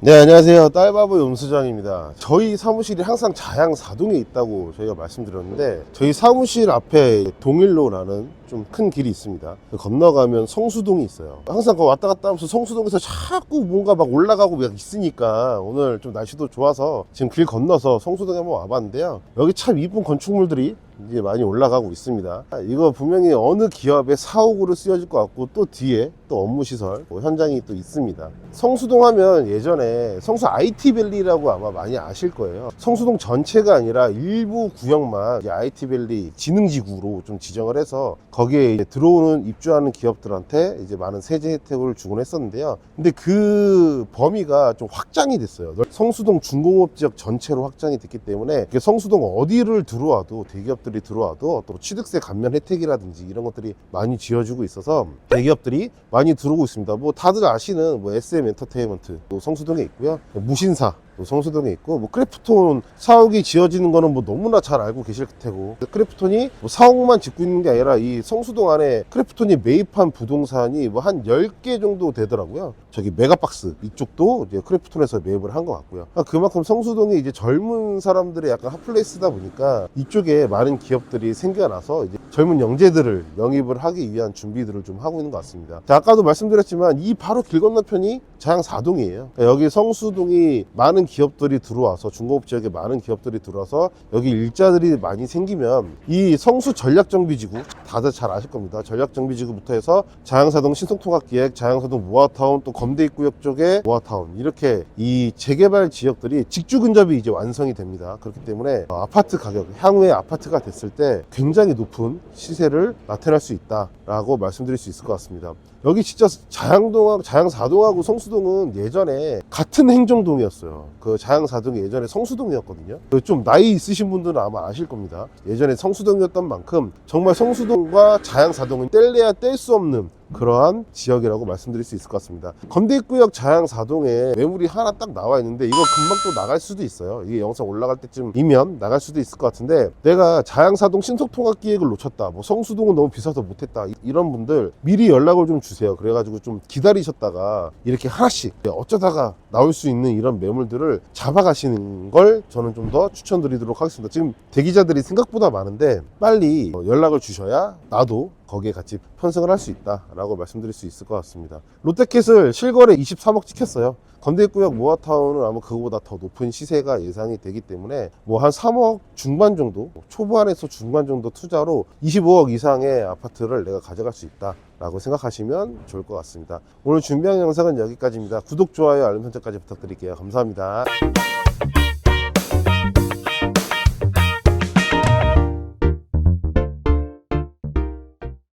네, 안녕하세요. 딸바보 용수장입니다. 저희 사무실이 항상 자양 사동에 있다고 저희가 말씀드렸는데, 저희 사무실 앞에 동일로라는 좀 큰 길이 있습니다. 건너가면 성수동이 있어요. 항상 그 왔다 갔다 하면서 성수동에서 자꾸 뭔가 막 올라가고 막 있으니까 오늘 좀 날씨도 좋아서 지금 길 건너서 성수동에 한번 와봤는데요. 여기 참 이쁜 건축물들이 이제 많이 올라가고 있습니다. 아, 이거 분명히 어느 기업의 사옥으로 쓰여질 것 같고 또 뒤에 또 업무시설 뭐 현장이 또 있습니다. 성수동 하면 예전에 성수 IT밸리라고 아마 많이 아실 거예요. 성수동 전체가 아니라 일부 구역만 IT밸리 지능지구로 좀 지정을 해서 거기에 들어오는 입주하는 기업들한테 이제 많은 세제 혜택을 주곤 했었는데요. 근데 그 범위가 좀 확장이 됐어요. 성수동 중공업 지역 전체로 확장이 됐기 때문에 성수동 어디를 들어와도 대기업들 이 들어와도 또 취득세 감면 혜택이라든지 이런 것들이 많이 지어주고 있어서 대기업들이 많이 들어오고 있습니다. 뭐 다들 아시는 뭐 SM 엔터테인먼트 또 성수동에 있고요. 무신사 또 성수동에 있고 뭐 크래프톤 사옥이 지어지는 거는 뭐 너무나 잘 알고 계실 테고 크래프톤이 뭐 사옥만 짓고 있는 게 아니라 이 성수동 안에 크래프톤이 매입한 부동산이 뭐 한 10개 정도 되더라고요. 저기 메가박스 이쪽도 이제 크래프톤에서 매입을 한 것 같고요. 아, 그만큼 성수동이 이제 젊은 사람들의 약간 핫플레이스다 보니까 이쪽에 많은 기업들이 생겨나서 이제 젊은 영재들을 영입을 하기 위한 준비들을 좀 하고 있는 것 같습니다. 자, 아까도 말씀드렸지만 이 바로 길 건너편이 자양 4동이에요. 여기 성수동이 많은 기업들이 들어와서 중공업 지역에 많은 기업들이 들어와서 여기 일자들이 많이 생기면 이 성수 전략정비지구 다들 잘 아실 겁니다. 전략정비지구부터 해서 자양사동 신속통합기획, 자양사동 모아타운 또 검대입구역 쪽에 모아타운 이렇게 이 재개발 지역들이 직주 근접이 이제 완성이 됩니다. 그렇기 때문에 어, 아파트 가격 향후에 아파트가 됐을 때 굉장히 높은 시세를 나타낼 수 있다라고 말씀드릴 수 있을 것 같습니다. 여기 진짜 자양동하고 자양사동하고 성수동은 예전에 같은 행정동이었어요. 그 자양사동이 예전에 성수동이었거든요. 그좀 나이 있으신 분들은 아마 아실 겁니다. 예전에 성수동이었던 만큼 정말 성수동 과 자양사동은 뗄래야 뗄 수 없는 그러한 지역이라고 말씀드릴 수 있을 것 같습니다. 건대입구역 자양사동에 매물이 하나 딱 나와 있는데 이거 금방 또 나갈 수도 있어요. 이게 영상 올라갈 때쯤이면 나갈 수도 있을 것 같은데 내가 자양사동 신속통합 기획을 놓쳤다. 뭐 성수동은 너무 비싸서 못했다. 이- 이런 분들 미리 연락을 좀 주세요. 그래가지고 좀 기다리셨다가 이렇게 하나씩 어쩌다가 나올 수 있는 이런 매물들을 잡아가시는 걸 저는 좀 더 추천드리도록 하겠습니다. 지금 대기자들이 생각보다 많은데 빨리 어, 연락을 주셔야 나도 거기에 같이 편승을 할 수 있다라고 말씀드릴 수 있을 것 같습니다. 롯데캣을 실거래 23억 찍혔어요. 건대구역 모아타운은 아마 그거보다 더 높은 시세가 예상이 되기 때문에 뭐 한 3억 중반 정도 초반에서 중반 정도 투자로 25억 이상의 아파트를 내가 가져갈 수 있다 라고 생각하시면 좋을 것 같습니다 오늘 준비한 영상은 여기까지입니다 구독 좋아요 알림 설정까지 부탁드릴게요 감사합니다